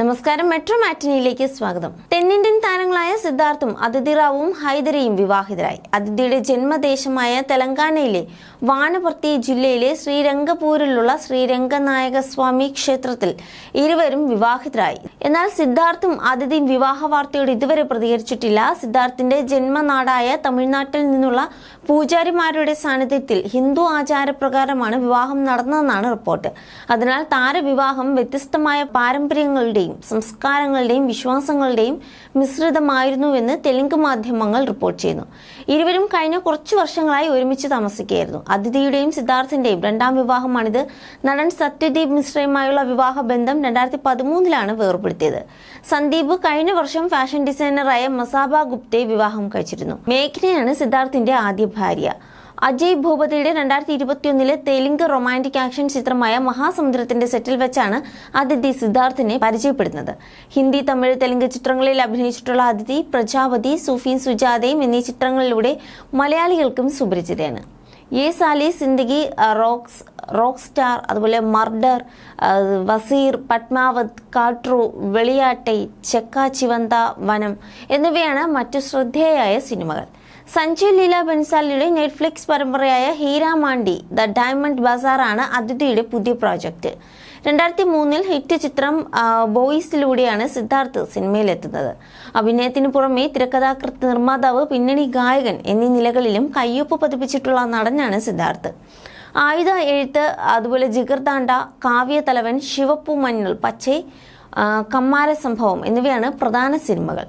നമസ്കാരം. മെട്രോ മാറ്റിനിയിലേക്ക് സ്വാഗതം. തെന്നിന്ത്യൻ താരങ്ങളായ സിദ്ധാർത്ഥും അതിഥി റാവുവും ഹൈദരയും വിവാഹിതരായി. അതിഥിയുടെ ജന്മദേശമായ തെലങ്കാനയിലെ വാനപർത്തി ജില്ലയിലെ ശ്രീരംഗപൂരിലുള്ള ശ്രീരംഗനായക സ്വാമി ക്ഷേത്രത്തിൽ ഇരുവരും വിവാഹിതരായി. എന്നാൽ സിദ്ധാർത്ഥും അതിഥിയും വിവാഹ വാർത്തയോട് ഇതുവരെ പ്രതികരിച്ചിട്ടില്ല. സിദ്ധാർത്ഥിന്റെ ജന്മനാടായ തമിഴ്നാട്ടിൽ നിന്നുള്ള പൂജാരിമാരുടെ സാന്നിധ്യത്തിൽ ഹിന്ദു ആചാരപ്രകാരമാണ് വിവാഹം നടന്നതെന്നാണ് റിപ്പോർട്ട്. അതിനാൽ താരവിവാഹം വ്യത്യസ്തമായ പാരമ്പര്യങ്ങളുടെയും സംസ്കാരങ്ങളുടെയും വിശ്വാസങ്ങളുടെയും മിശ്രിതമായിരുന്നുവെന്ന് തെലുങ്ക് മാധ്യമങ്ങൾ റിപ്പോർട്ട് ചെയ്യുന്നു. ഇരുവരും കഴിഞ്ഞ കുറച്ചു വർഷങ്ങളായി ഒരുമിച്ച് താമസിക്കുകയായിരുന്നു. അതിഥിയുടെയും സിദ്ധാർത്ഥിന്റെയും രണ്ടാം വിവാഹമാണിത്. നടൻ സത്യദീപ് മിശ്രയുമായുള്ള വിവാഹ ബന്ധം രണ്ടായിരത്തി പതിമൂന്നിലാണ് വേർപെടുത്തിയത്. സന്ദീപ് കഴിഞ്ഞ വർഷം ഫാഷൻ ഡിസൈനറായ മസാബ ഗുപ്തയെ വിവാഹം കഴിച്ചിരുന്നു. മേഘ്നയാണ് സിദ്ധാർത്ഥിന്റെ ആദ്യ ഭാര്യ. അജയ് ഭൂപതിയുടെ രണ്ടായിരത്തി ഇരുപത്തിയൊന്നിലെ തെലുങ്ക് റൊമാന്റിക് ആക്ഷൻ ചിത്രമായ മഹാസമുദ്രത്തിന്റെ സെറ്റിൽ വെച്ചാണ് അതിഥി സിദ്ധാർത്ഥിനെ പരിചയപ്പെടുന്നത്. ഹിന്ദി തമിഴ് തെലുങ്ക് ചിത്രങ്ങളിൽ അഭിനയിച്ചിട്ടുള്ള അതിഥി പ്രജാപതി സൂഫി സുജാതയും എന്നീ ചിത്രങ്ങളിലൂടെ മലയാളികൾക്കും സുപരിചിതയാണ്. യേ Saali Zindagi rocks rock star അതുപോലെ മർഡർ വസീർ പത്മാവത് കാട്രു വെളിയാട്ടൈ ചെക്ക ചിവന്ത വനം എന്നിവയാണ് മറ്റു ശ്രദ്ധേയായ സിനിമകൾ. സഞ്ജയ് ലീല ബൻസാലിയുടെ നെറ്റ്ഫ്ലിക്സ് പരമ്പരയായ ഹീരാമാണ്ടി ദ ഡയമണ്ട് ബസാർ ആണ് അതിഥിയുടെ പുതിയ പ്രോജക്റ്റ്. രണ്ടായിരത്തി മൂന്നിൽ ഹിറ്റ് ചിത്രം ബോയ്സിലൂടെയാണ് സിദ്ധാർത്ഥ് സിനിമയിലെത്തുന്നത്. അഭിനയത്തിന് പുറമെ തിരക്കഥാകൃത്ത് നിർമ്മാതാവ് പിന്നണി ഗായകൻ എന്നീ നിലകളിലും കയ്യൊപ്പ് പതിപ്പിച്ചിട്ടുള്ള നടനാണ് സിദ്ധാർത്ഥ്. ആയുധ എഴുത്ത് അതുപോലെ ജിഗർദാണ്ട കാവ്യതലവൻ ശിവപ്പൂ മഞ്ഞൾ പച്ചൈ കമ്മാര സംഭവം എന്നിവയാണ് പ്രധാന സിനിമകൾ.